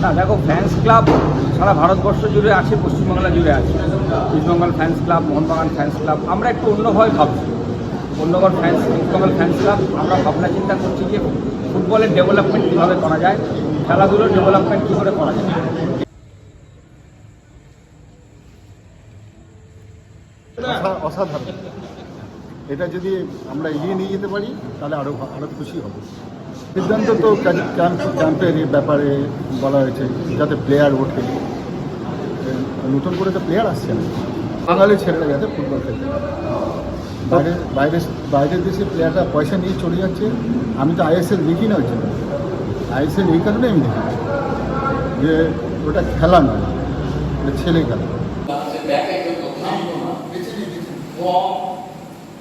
না, দেখো fans club সারা ভারতবর্ষ জুড়ে আছে, পশ্চিমবাংলা জুড়ে আছে। East Bengal fans club Mohun Bagan fans club আমরা একটু অন্যভাবে ভাবছি। অন্যবার ফ্যান্স ইস্টবেঙ্গল ফ্যান্স ক্লাব আমরা ভাবনা চিন্তা করছি যে ফুটবলের ডেভেলপমেন্ট কীভাবে করা যায়, খেলাধুলোর ডেভেলপমেন্ট কী করে করা যায়। অসা- অসাধারণ। এটা যদি আমরা এগিয়ে নিয়ে যেতে পারি, তাহলে আরও আরও খুশি হব। সিদ্ধান্ত তো ক্যাম্প ক্যাম্পের ব্যাপারে বলা হয়েছে যাতে প্লেয়ার ওঠে। নতুন করে তো প্লেয়ার আসছে না। বাঙালি ছেলেরা যাতে ফুটবল খেলতে। বাইরে বাইরে বাইরের দেশে প্লেয়াররা পয়সা নিয়ে চলে যাচ্ছে। আমি তো আইএসএল দেখি না ওই জন্য। আইএসএল এই কারণে আমি দেখি যে ওটা খেলা নয় ওটা ছেলে খেলা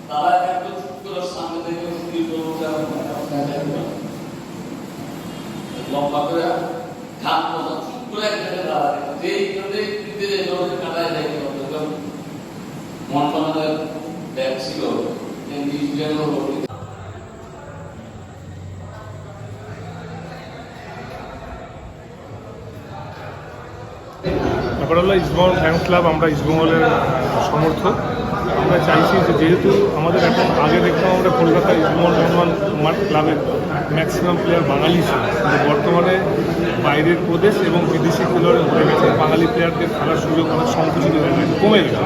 তারা একটু চুপ করে সামনে থেকে শুরু করব লম্বা করে ঘাট মতো কাটায় যায় বানানোর ব্যাগ ছিল ব্যাপার হলো ফ্যান ক্লাব আমরা ইস্টবেঙ্গলের সমর্থক। আমরা চাইছি যে যেহেতু আমাদের এখন আগে দেখতাম আমরা কলকাতা ইস্টবেঙ্গল মোহনবাগান ক্লাবের ম্যাক্সিমাম প্লেয়ার বাঙালি ছিল। কিন্তু বর্তমানে বাইরের প্রদেশ এবং বিদেশি খেলোয়াড় হয়ে গেছে বাঙালি প্লেয়ারদের খেলার সুযোগ অনেক সংকুচিত হয়ে গেছে, কমে গেছে।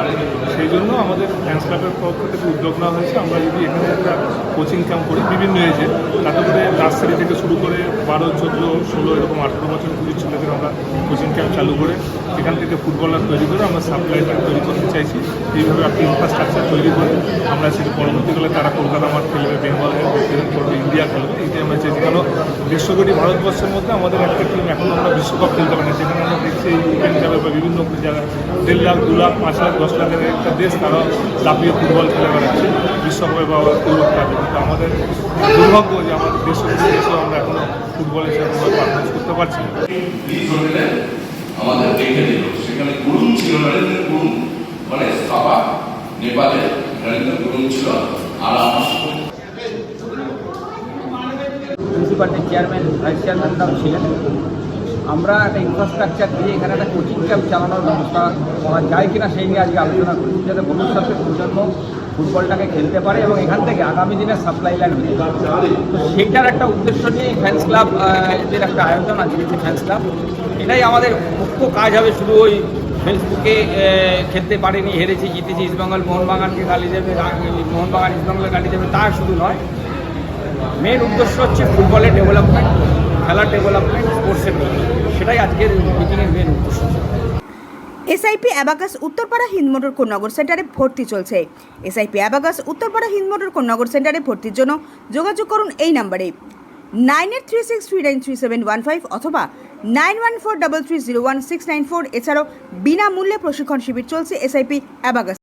সেই জন্য আমাদের ফ্যান্স ক্লাবের পক্ষ থেকে উদ্যোগ নেওয়া হয়েছে। আমরা যদি এখানে একটা কোচিং ক্যাম্প করি, বিভিন্ন এজে তাতে নার্সারি থেকে শুরু করে বারো, চোদ্দ, ষোলো, এরকম আঠেরো বছর কুড়ি ছেলেদের আমরা কোচিং ক্যাম্প চালু করে এখান থেকে ফুটবলার তৈরি করে আমরা সাপ্লাইটা তৈরি করতে চাইছি। এইভাবে আপনি ইনফ্রাস্ট্রাকচার তৈরি করে আমরা সেটা পরবর্তীকালে তারা কলকাতা মাঠ খেলবে, বেঙ্গল খেলবে ইন্ডিয়া খেলবে এইটাই আমরা চাইছি। কারণ দেড়শো কোটি ভারতবর্ষের মধ্যে আমাদের একটা টিম এখন আমরা বিশ্বকাপ খেলতে পারি না সেখানে আমরা এই উইকেন্ড যাবে বা বিভিন্ন জায়গায় দেড় লাখ দু লাখ পাঁচ লাখ দশ লাখের একটা দেশ তারা লাফিয়ে ফুটবল খেলে বেড়াচ্ছে। বিশ্বকাপে বা গৌরব পাবে কিন্তু আমাদের দুর্ভাগ্য যে আমাদের দেশের দেশেও আমরা এখনও ফুটবলের সাথে পারফরমেন্স করতে পারছি আমাদের দেখে দিল সেখানে গুরুং ছিল নরেন্দ্র গুরুং মানে সাবা নেপালের নরেন্দ্র গুরুং ছিল আর আমার মিউনিসিপ্যালিটির চেয়ারম্যান ভাইস চেয়ারম্যানরাও ছিলেন। আমরা একটা ইনফ্রাস্ট্রাকচার দিয়ে এখানে একটা কোচিং ক্যাম্প চালানোর ব্যবস্থা করা যায় কিনা সেই নিয়ে আজকে আলোচনা করছি, যাতে ভবিষ্যতে প্রজন্ম ফুটবলটাকে খেলতে পারে এবং এখান থেকে আগামী দিনে সাপ্লাই লাইন হতে পারে। তো সেইটার একটা উদ্দেশ্য নিয়ে ফ্যান্স ক্লাব এদের একটা আয়োজন আজকে যে ফ্যান্স ক্লাব এটাই আমাদের মুখ্য কাজ হবে, শুধু ওই ফেসবুকে খেলতে পারেনি, হেরেছি, জিতেছি ইস্টবেঙ্গল মোহনবাগানকে গালি দেবে মোহনবাগান ইস্টবেঙ্গলের গালি দেবে, তা শুধু নয়। মেন উদ্দেশ্য হচ্ছে ফুটবলের ডেভেলপমেন্ট খেলার ডেভেলপমেন্ট স্পোর্টসের সেটাই আজকের মিটিংয়ের মেন উদ্দেশ্য। এসআইপি অ্যাবাকাস উত্তরপাড়া হিন্দমোটর কোন্নগর সেন্টারে ভর্তি চলছে। এসআইপি অ্যাবাকাস উত্তরপাড়া হিন্দমোটর কোন্নগর সেন্টারে ভর্তির জন্য যোগাযোগ করুন এই নম্বরে। Nine eight three six three nine three seven one five অথবা nine one four double three zero one six nine four এছাড়াও বিনামূল্যে প্রশিক্ষণ শিবির চলছে এসআইপি অ্যাবাকাস